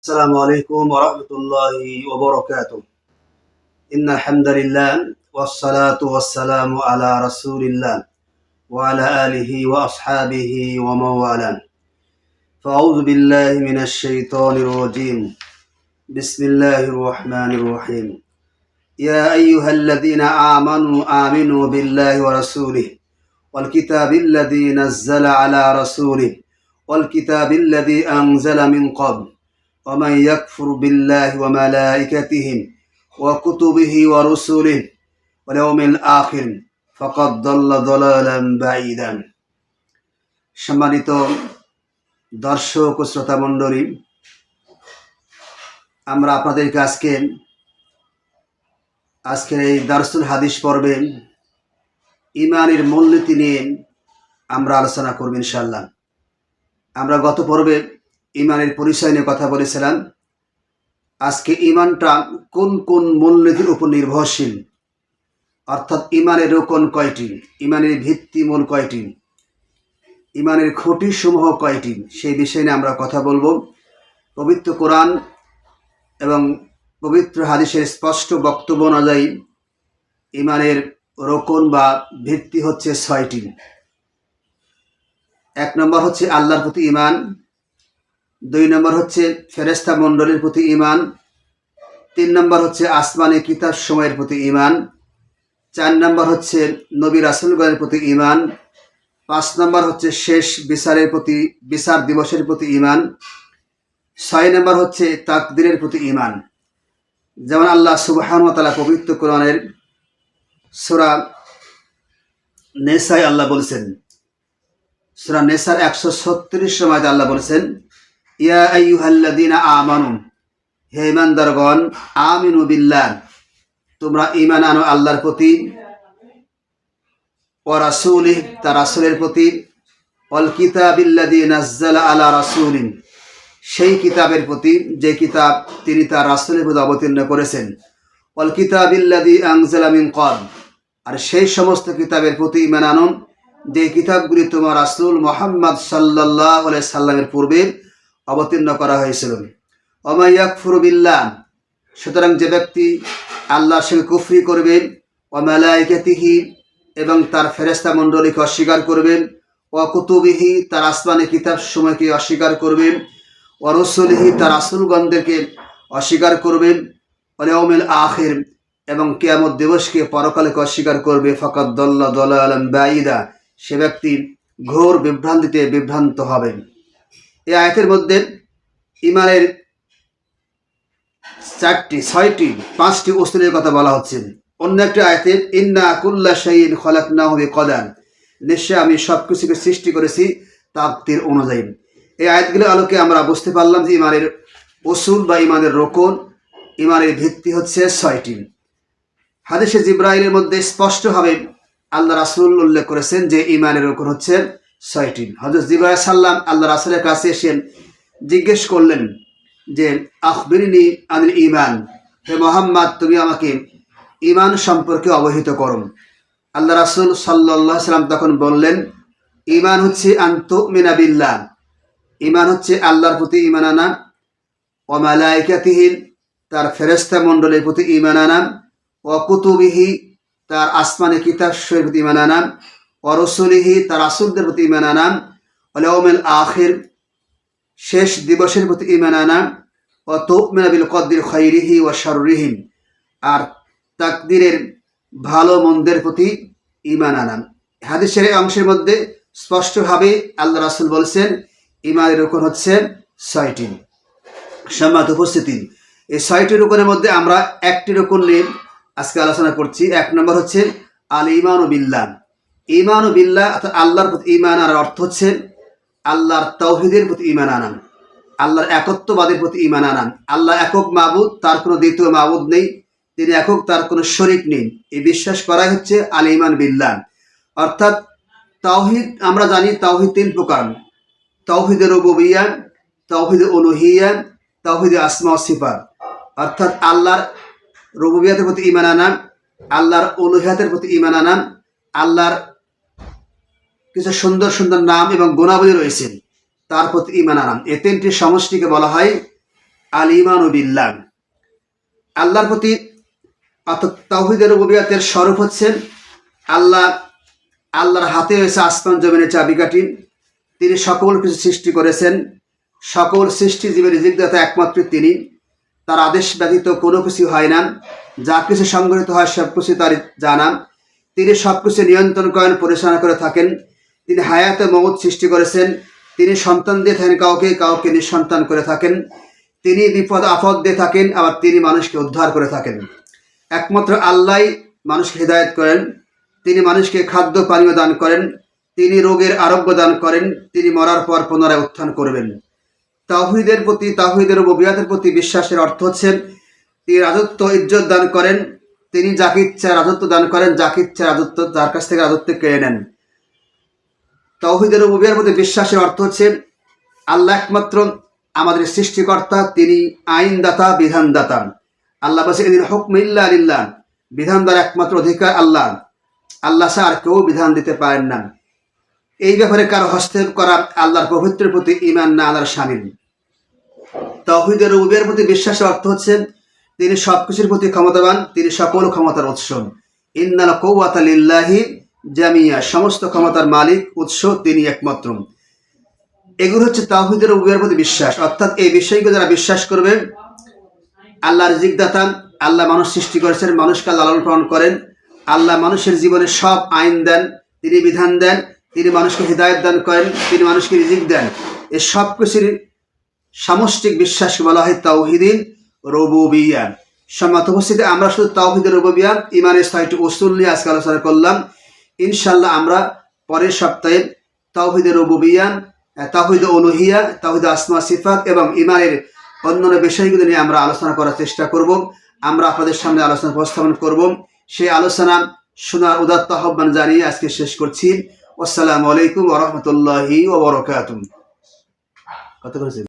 السلام عليكم ورحمة الله وبركاته. إن الحمد لله والصلاة والسلام على رسول الله وعلى آله وأصحابه ومن والاه فأعوذ بالله من الشيطان الرجيم. بسم الله الرحمن الرحيم. يا أيها الذين آمنوا آمنوا بالله ورسوله والكتاب الذي نزل على رسوله والكتاب الذي أنزل من قبل ومن يكفر بالله وملائكته وكتبه ورسله واليوم الآخر فقد ضل ضلالا بعيدا সম্মানিত দর্শক ও শ্রোতা মণ্ডলী আমরা আপনাদেরকে আজকে আজকের এই দারসুল হাদিস পর্বে ইমানের মূলনীতি নিয়ে আমরা আলোচনা করব ইনশাল্লাহ আমরা গত পর্বে ইমানের পরিচয় নিয়ে কথা বলেছিলাম আজকে ইমানটা কোন কোন মূলনীতির উপর নির্ভরশীল? অর্থাৎ ইমানের রোকন কয়টি? ইমানের ভিত্তিমূল কয়টি? ইমানের খুঁটি সমূহ কয়টি? সেই বিষয় নিয়ে আমরা কথা বলব। পবিত্র কোরআন এবং পবিত্র হাদিসের স্পষ্ট বক্তব্য অনুযায়ী ইমানের রোকন বা ভিত্তি হচ্ছে ছয়টি। এক নম্বর হচ্ছে আল্লাহর প্রতি ইমান। দুই নম্বর হচ্ছে ফেরেস্তা মণ্ডলীর প্রতি ইমান তিন নম্বর হচ্ছে আসমানি কিতাব সময়ের প্রতি ইমান চার নম্বর হচ্ছে নবী রাসুলগণের প্রতি ইমান পাঁচ নম্বর হচ্ছে শেষ বিচারের প্রতি, বিচার দিবসের প্রতি ইমান ছয় নম্বর হচ্ছে তাকদিরের প্রতি ইমান যেমন আল্লাহ সুবাহান তালা পবিত্র কোরআনের সুরা নেসাই আল্লাহ বলছেন, সুরা নেসার একশো ছত্রিশ সময় আল্লাহ বলছেন ইয়া আইয়ুহাল্লাযীনা আমানু, হে ইমানদারগণ, আমিনু বিল্লাহ। তোমরা আনো আল্লাহর প্রতি ও রাসূলিহ, তার রাসূলের প্রতি। কিতাবিল্লাযী আলা রাসূলিন, সেই কিতাবের প্রতি, যে কিতাব তিনি তার রাসূলের প্রতি অবতীর্ণ করেছেন। অল কিতাবিল্লাযী আনজালা মিন ক্বাব আর সেই সমস্ত কিতাবের প্রতি ঈমান আনো যে কিতাবগুলি তোমার রাসূল মুহাম্মদ আলাইহি সাল্লামের পূর্বে অবতীর্ণ করা হয়েছিল। অমাইয়াকফুর বিল্লাহ, সুতরাং যে ব্যক্তি আল্লাহর সঙ্গে কুফরি করবে, অমালাইকাতিহি এবং তার ফেরেস্তা মণ্ডলীকে অস্বীকার করবেন অকুতুবিহি তার আসমানি কিতাব সময়কে অস্বীকার করবেন অরসুলিহি তার আসুলগণদেরকে অস্বীকার করবেন অলেউমিল আখির এবং কেয়ামত দিবসকে পরকালকে অস্বীকার করবে। ফকত দল্লা দল আলম বাঈদা, সে ব্যক্তি ঘোর বিভ্রান্তিতে বিভ্রান্ত হবেন এই আয়াতের মধ্যে ইমানের চারটি, ছয়টি, পাঁচটি অস্ত্রের কথা বলা হচ্ছে। অন্য একটি আয়াতে, ইন্না কুল্লা শাইন খলাক না হবে কদান নিশ্চয় আমি সব কিছুকে সৃষ্টি করেছি তাপ্তির অনুযায়ী। এই আয়াতগুলোর আলোকে আমরা বুঝতে পারলাম যে ইমানের ওসুল বা ইমানের রোকন, ইমানের ভিত্তি হচ্ছে ছয়টি। হাদিসে জিব্রাইলের মধ্যে স্পষ্টভাবে আল্লাহ রাসুল উল্লেখ করেছেন যে ইমানের রোকন হচ্ছে ছয়টি হজরত জিবাই সাল্লাম আল্লাহ রাসুলের কাছে এসে জিজ্ঞেস করলেন যে, আখবিরিনী আনিল ইমান হে মোহাম্মদ, তুমি আমাকে ইমান সম্পর্কে অবহিত করো। আল্লাহ রাসুল সাল্লাহ সাল্লাম তখন বললেন ইমান হচ্ছে আন্ত মিনাবিল্লা ইমান হচ্ছে আল্লাহর প্রতি ইমান আনা অমালাইকাতিহীন তার ফেরেস্তা মণ্ডলের প্রতি ইমান আনা অকুতুবিহি তার আসমানে কিতাব শরীর প্রতি ইমান আনা অরসুলিহি তার আসুলদের প্রতি ইমান আনাম অলেমেল আখির, শেষ দিবসের প্রতি ইমান আনাম ও তোকমেনাবিল কদ্দির খৈরিহি ও শররিহীন আর তাকদিরের ভালো মন্দের প্রতি ইমান আনাম হাদিসের অংশের মধ্যে স্পষ্টভাবে আল্লাহ রাসুল বলছেন ইমানের রোকন হচ্ছে ছয়টি। সম্মাত উপস্থিতি, এই ছয়টি রোকনের মধ্যে আমরা একটি রোকন নিয়ে আজকে আলোচনা করছি। এক নম্বর হচ্ছে আল ইমান ও বিল্লাহ। ইমান ও বিল্লাহ, অর্থাৎ আল্লাহর প্রতি ইমান আনার অর্থ হচ্ছে আল্লাহর তৌহিদের প্রতি ইমান আনান, আল্লাহর একত্ববাদের প্রতি ইমান আনান। আল্লাহ একক মাবুদ, তার কোনো দ্বিতীয় মাবুদ নেই, তিনি একক, তার কোনো শরিক নেই। এই বিশ্বাস করাই হচ্ছে আল ইমান বিল্লাহ। অর্থাৎ তাওহিদ আমরা জানি তাওহিদ তিন প্রকার। তাওহিদে রবুবিয়া তাওহিদে অনুহিয়া তাওহিদে আসমা সিফাত। অর্থাৎ আল্লাহর রবুবিয়াতের প্রতি ইমান আনা আল্লাহর অনুহিয়াতের প্রতি ইমান আনা আল্লাহর কিছু সুন্দর সুন্দর নাম এবং গুণাবলী রয়েছে, তার প্রতি ইমান আনাম এ তিনটি সমষ্টিকে বলা হয় আল ইমান বিল্লাহ। আল্লাহর প্রতি তাহিদের রুবিয়াতের স্বরূপ হচ্ছেন আল্লাহ। আল্লাহর হাতে রয়েছে আসমান জমিনের চাবিকাঠি তিনি সকল কিছু সৃষ্টি করেছেন। সকল সৃষ্টি জীবের জিজ্ঞাসা একমাত্র তিনি। তার আদেশ ব্যতীত কোনো কিছু হয় না। যা কিছু সংগঠিত হয় সব কিছু তার জানান তিনি সব কিছু নিয়ন্ত্রণ করেন, পরিচালনা করে থাকেন। তিনি হায়াতে মমত সৃষ্টি করেছেন। তিনি সন্তান দিয়ে থাকেন কাউকে কাউকে নিঃসন্তান করে থাকেন। তিনি বিপদ, আপদ দিয়ে থাকেন, আবার তিনি মানুষকে উদ্ধার করে থাকেন। একমাত্র আল্লাহ মানুষকে হৃদায়ত করেন। তিনি মানুষকে খাদ্য, পানীয় দান করেন। তিনি রোগের আরোগ্য দান করেন। তিনি মরার পর পুনরায় উত্থান করবেন। তাহিদের প্রতি তাহিদের রবিয়াতের প্রতি বিশ্বাসের অর্থ হচ্ছে, তিনি রাজত্ব, ইজ্জত দান করেন। তিনি যাকে ইচ্ছা রাজত্ব দান করেন, যাকে ইচ্ছা রাজত্ব যার কাছ থেকে রাজত্ব কেড়ে নেন। তৌহিদের রবিয়ার প্রতি বিশ্বাসের অর্থ হচ্ছে, আল্লাহ একমাত্র আমাদের সৃষ্টিকর্তা, তিনি আইনদাতা, বিধানদাতা। আল্লাহ বলছে, এদিন হুকম ইল্লা আলিল্লাহ বিধান দ্বারা একমাত্র অধিকার আল্লাহ। আল্লাহ আর কেউ বিধান দিতে পারেন না। এই ব্যাপারে কারও হস্তক্ষেপ করা আল্লাহর পবিত্রের প্রতি ইমান না আল্লাহর সামিল। তহিদের রবিয়ার প্রতি বিশ্বাসের অর্থ হচ্ছে, তিনি সবকিছুর প্রতি ক্ষমতাবান, তিনি সকল ক্ষমতার উৎস। ইন্নাল কৌয়াতালিল্লাহি জামিয়া সমস্ত ক্ষমতার মালিক, উৎস, তিনি একমাত্র। এগুলো হচ্ছে তাহিদের রবিয়ার প্রতি বিশ্বাস। অর্থাৎ এই বিষয়গুলো যারা বিশ্বাস করবে আল্লাহর জিজ্ঞাতা আল্লাহ মানুষ সৃষ্টি করেছেন, মানুষকে লালন পালন করেন, আল্লাহ মানুষের জীবনে সব আইন দেন, তিনি বিধান দেন, তিনি মানুষকে হৃদায়ত দান করেন, তিনি মানুষকে রিজিক দেন। এই সব কিছুর সামষ্টিক বিশ্বাসকে বলা হয় তাওহিদিন রবুবিয়া সম্মত উপস্থিতি আমরা শুধু তাওহিদের রবুবিয়া ইমানের ছয়টি উসুল নিয়ে আজকে আলোচনা করলাম। ইনশাল্লাহ আমরা পরের সপ্তাহে তাওহিদের রবুবিয়ান তাহিদ অনুহিয়া তাহিদ আসমা সিফাত এবং ইমানের অন্যান্য বিষয়গুলো নিয়ে আমরা আলোচনা করার চেষ্টা করব। আমরা আপনাদের সামনে আলোচনা উপস্থাপন করব। সেই আলোচনা শোনার উদাত্ত আহ্বান জানিয়ে আজকে শেষ করছি। আসসালামু আলাইকুম ওরহমতুল্লাহি ওবরকাতুম কত করেছে